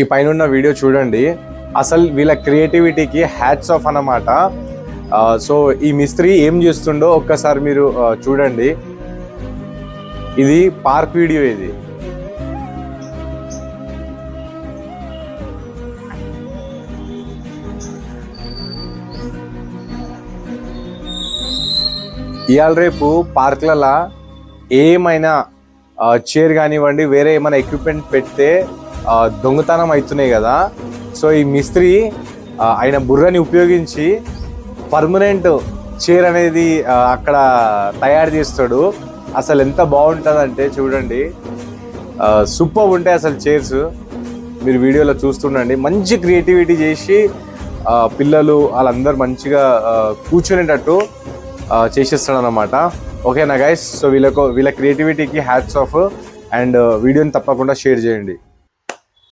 ఈ పైన ఉన్న వీడియో చూడండి. అసలు వీళ్ళ క్రియేటివిటీకి హ్యాట్స్ ఆఫ్ అన్నమాట. సో ఈ మిస్త్రీ ఏం చేస్తుండో ఒక్కసారి మీరు చూడండి. ఇది పార్క్ వీడియో ఇది. ఇవాళ రేపు పార్క్లలో ఏమైనా చైర్ కానివ్వండి వేరే ఏమైనా ఎక్విప్మెంట్ పెడితే దొంగతనం అవుతున్నాయి కదా. సో ఈ మిస్త్రీ ఆయన బుర్రని ఉపయోగించి పర్మనెంట్ చైర్ అనేది అక్కడ తయారు చేస్తాడు. అసలు ఎంత బాగుంటుందంటే చూడండి. సూపర్ ఉంటాయి అసలు చైర్స్. మీరు వీడియోలో చూస్తుండండి. మంచి క్రియేటివిటీ చేసి పిల్లలు వాళ్ళందరూ మంచిగా కూర్చునేటట్టు చేసేస్తాడు అనమాట ఓకేనా గైస్ సో వీళ్ళకు వీళ్ళ క్రియేటివిటీకి హ్యాట్స్ ఆఫ్ అండ్ వీడియోని తప్పకుండా షేర్ చేయండి.